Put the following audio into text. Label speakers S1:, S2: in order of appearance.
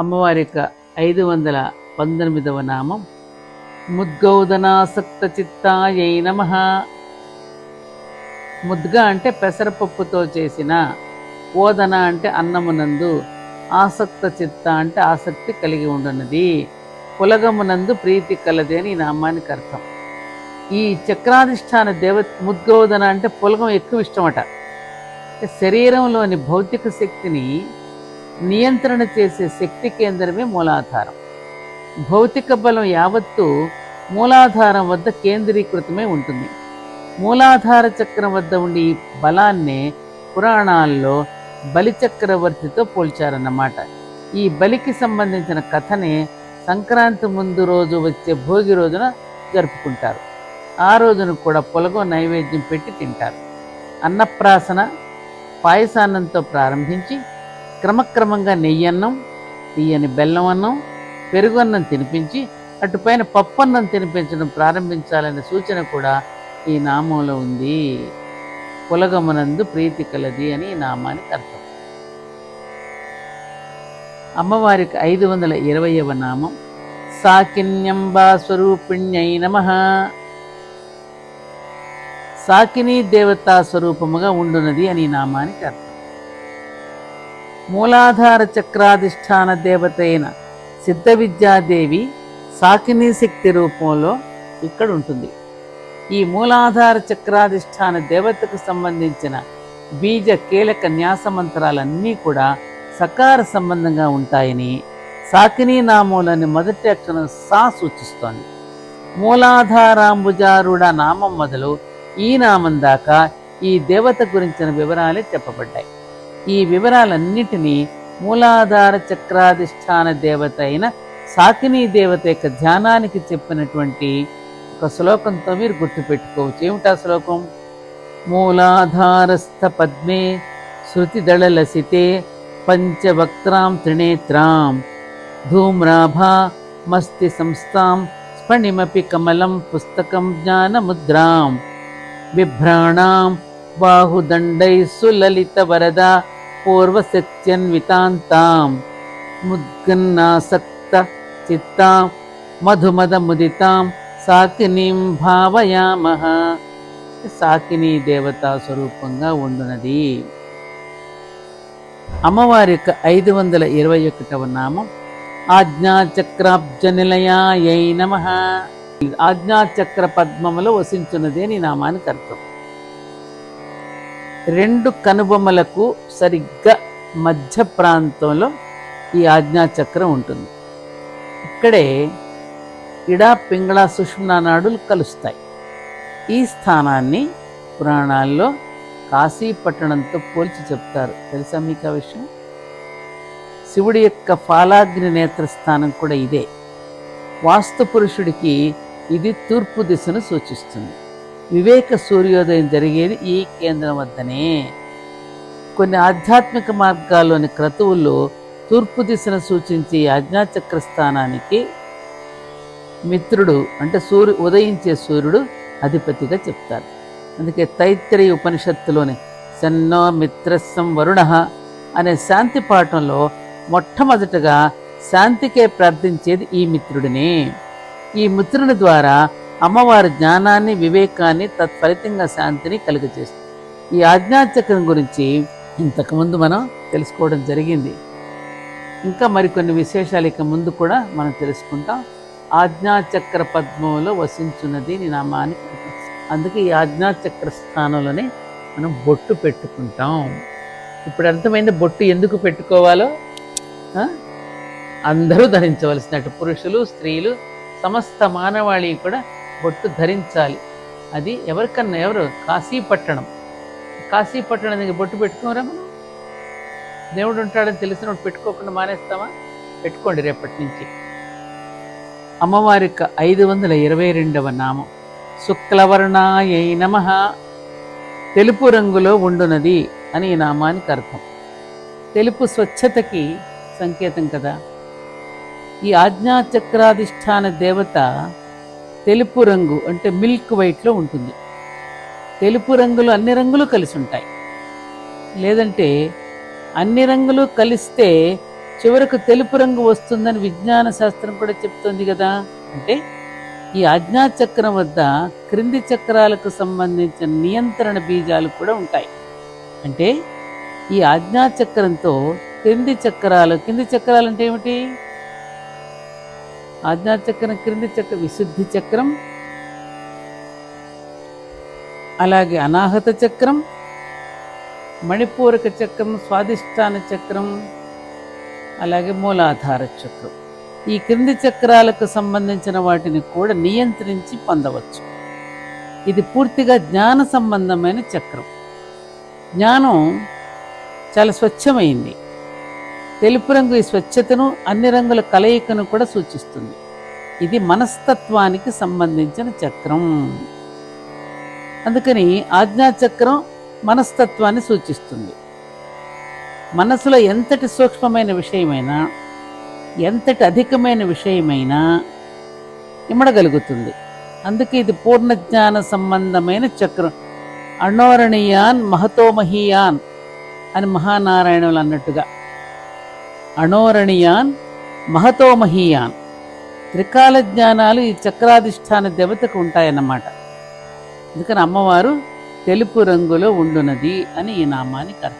S1: అమ్మవారి యొక్క ఐదు వందల పంతొమ్మిదవ నామం. ముద్గౌదనాసక్త చిత్తాయై నమ. ముద్గ అంటే పెసరపప్పుతో చేసిన ఓదన అంటే అన్నమునందు ఆసక్త చిత్త అంటే ఆసక్తి కలిగి ఉండున్నది. కులగమునందు ప్రీతి కలది అని ఈ నామానికి అర్థం. ఈ చక్రాధిష్టాన దేవ ముద్గోదన అంటే పులగం ఎక్కువ ఇష్టమట శరీరంలోని భౌతిక శక్తిని నియంత్రణ చేసే శక్తి కేంద్రమే మూలాధారం. భౌతిక బలం యావత్తు మూలాధారం వద్ద కేంద్రీకృతమై ఉంటుంది. మూలాధార చక్రం వద్ద ఉండి ఈ బలాన్నే పురాణాల్లో బలిచక్రవర్తితో పోల్చారన్నమాట. ఈ బలికి సంబంధించిన కథనే సంక్రాంతి ముందు రోజు వచ్చే భోగి రోజున జరుపుకుంటారు. ఆ రోజున కూడా పొలగో నైవేద్యం పెట్టి తింటారు. అన్నప్రాసన పాయసాన్నంతో ప్రారంభించి క్రమక్రమంగా నెయ్యన్నం తీయని బెల్లం అన్నం పెరుగు అన్నం తినిపించి అటుపైన పప్పన్నం తినిపించడం ప్రారంభించాలనే సూచన కూడా ఈ నామంలో ఉంది. పులగమునందు ప్రీతి కలది అని ఈ నామానికి అర్థం. అమ్మవారికి ఐదు వందల ఇరవయవ నామం. సాకిన్యంబా స్వరూపిణ్యై నమ. సాకిని దేవతా స్వరూపముగా ఉండునది అని ఈ నామానికి అర్థం. మూలాధార చక్రాధిష్టాన దేవత అయిన సిద్ధ విద్యాదేవి సాకిని శక్తి రూపంలో ఇక్కడ ఉంటుంది ఈ మూలాధార చక్రాధిష్టాన దేవతకు సంబంధించిన బీజ కీలక న్యాస మంత్రాలన్నీ కూడా సకార సంబంధంగా ఉంటాయని సాకిని నామంలోని మొదటి అక్షరం సా సూచిస్తోంది. మూలాధారాంబుజారుడ నామం మొదలు ఈ నామం దాకా ఈ దేవత గురించిన వివరాలే చెప్పబడ్డాయి. ఈ వివరాలన్నిటినీ మూలాధార చక్రాధిష్టాన దేవత అయిన సాకినీ దేవత యొక్క ధ్యానానికి చెప్పినటువంటి ఒక శ్లోకంతో మీరు గుర్తుపెట్టుకోవచ్చు. ఏమిటా శ్లోకం? మూలాధారస్థ పద్మే శృతిదళలసితే పంచవక్త్రాం త్రినేత్రాం ధూమ్రాభా మస్తి సంస్థాం స్ఫణిమపి కమలం పుస్తకం జ్ఞానముద్రాం బిభ్రాణాం బాహుదండై సులలిత వరద పూర్వశక్త్యన్వితాంతాం ముద్గన్నాసక్త చిత్తాం మధుమద ముదితాం సాకినీం భావయామహ సాకిని దేవతా స్వరూపంగా ఉండునది అమ్మవారి యొక్క ఐదు వందల ఇరవై ఒకటవ నామం ఆజ్ఞాచక్రాబ్జ నిలయాయై నమ. ఆజ్ఞాచక్ర పద్మములో వసించున్నది అని నామానికి అర్థం. రెండు కనుబొమ్మలకు సరిగ్గా మధ్య ప్రాంతంలో ఈ ఆజ్ఞాచక్రం ఉంటుంది. ఇక్కడే ఇడా పింగళ నాడులు కలుస్తాయి. ఈ స్థానాన్ని పురాణాల్లో కాశీపట్టణంతో పోల్చి చెప్తారు. తెలుసా మీకు ఆ విషయం? శివుడి యొక్క ఫాలాగ్ని నేత్రస్థానం కూడా ఇదే. వాస్తు పురుషుడికి ఇది తూర్పు దిశను సూచిస్తుంది. వివేక సూర్యోదయం జరిగేది ఈ కేంద్రం వద్దనే. కొన్ని ఆధ్యాత్మిక మార్గాల్లోని క్రతువుల్లో తూర్పు దిశను సూచించే ఈ స్థానానికి మిత్రుడు అంటే సూర్యు ఉదయించే సూర్యుడు అధిపతిగా చెప్తారు. అందుకే తైత్రేయ ఉపనిషత్తులోని సన్నో మిత్రస్సం వరుణ అనే శాంతి పాఠంలో మొట్టమొదటగా శాంతికే ప్రార్థించేది ఈ మిత్రుడిని. ఈ మిత్రుని ద్వారా అమ్మవారి జ్ఞానాన్ని వివేకాన్ని తత్ఫలితంగా శాంతిని కలుగజేస్తుంది. ఈ ఆజ్ఞాచక్రం గురించి ఇంతకుముందు మనం తెలుసుకోవడం జరిగింది. ఇంకా మరికొన్ని విశేషాలు ఇక ముందు కూడా మనం తెలుసుకుంటాం. ఆజ్ఞాచక్ర పద్మంలో వసించున్నది నీ నామానికి అందుకే ఈ ఆజ్ఞాచక్ర స్థానంలోనే మనం బొట్టు పెట్టుకుంటాం. ఇప్పుడు అర్థమైంది బొట్టు ఎందుకు పెట్టుకోవాలో? అందరూ ధరించవలసినట్టు. పురుషులు స్త్రీలు సమస్త మానవాళి కూడా బొట్టు ధరించాలి. అది ఎవరికన్నా ఎవరు? కాశీపట్టణం. కాశీపట్టణం దగ్గర బొట్టు పెట్టుకోరా మనం? దేవుడు ఉంటాడని తెలిసినప్పుడు పెట్టుకోకుండా మానేస్తామా పెట్టుకోండి రేపటి నుంచి. అమ్మవారి ఐదు వందల ఇరవై రెండవ నామం. శుక్లవర్ణాయై నమ. తెలుపు రంగులో ఉండునది అని ఈ నామానికి అర్థం. తెలుపు స్వచ్ఛతకి సంకేతం కదా. ఈ ఆజ్ఞాచక్రాధిష్టాన దేవత తెలుపు రంగు అంటే మిల్క్ వైట్లో ఉంటుంది. తెలుపు రంగులు అన్ని రంగులు కలిసి ఉంటాయి. లేదంటే అన్ని రంగులు కలిస్తే చివరకు తెలుపు రంగు వస్తుందని విజ్ఞాన శాస్త్రం కూడా చెప్తుంది కదా. అంటే ఈ ఆజ్ఞా చక్రం వద్ద క్రింది చక్రాలకు సంబంధించిన నియంత్రణ బీజాలు కూడా ఉంటాయి. అంటే ఈ ఆజ్ఞా చక్రంతో క్రింది చక్రాలు కింది చక్రాలు అంటే ఏమిటి? ఆజ్ఞాచక్రం క్రింది చక్ర విశుద్ధి చక్రం అలాగే అనాహత చక్రం మణిపూరక చక్రం స్వాదిష్టాన చక్రం అలాగే మూలాధార చక్రం. ఈ క్రింది చక్రాలకు సంబంధించిన వాటిని కూడా నియంత్రించి పొందవచ్చు. ఇది పూర్తిగా జ్ఞాన సంబంధమైన చక్రం. జ్ఞానం చాలా స్వచ్ఛమైంది. తెలుపు రంగు ఈ స్వచ్ఛతను అన్ని రంగుల కలయికను కూడా సూచిస్తుంది. ఇది మనస్తత్వానికి సంబంధించిన చక్రం. అందుకని ఆజ్ఞాచక్రం మనస్తత్వాన్ని సూచిస్తుంది. మనసులో ఎంతటి సూక్ష్మమైన విషయమైనా ఎంతటి అధికమైన విషయమైనా ఇమ్మడగలుగుతుంది. అందుకే ఇది పూర్ణ జ్ఞాన సంబంధమైన చక్రం. అణోరణీయాన్ మహతోమహీయాన్ అని మహానారాయణులు అన్నట్టుగా. అణోరణీయాన్ మహతోమహీయాన్. త్రికాల జ్ఞానాలు ఈ చక్రాధిష్టాన దేవతకు ఉంటాయన్నమాట. అందుకని అమ్మవారు తెలుపు రంగులో ఉండునది అని ఈ నామానికి అర్థం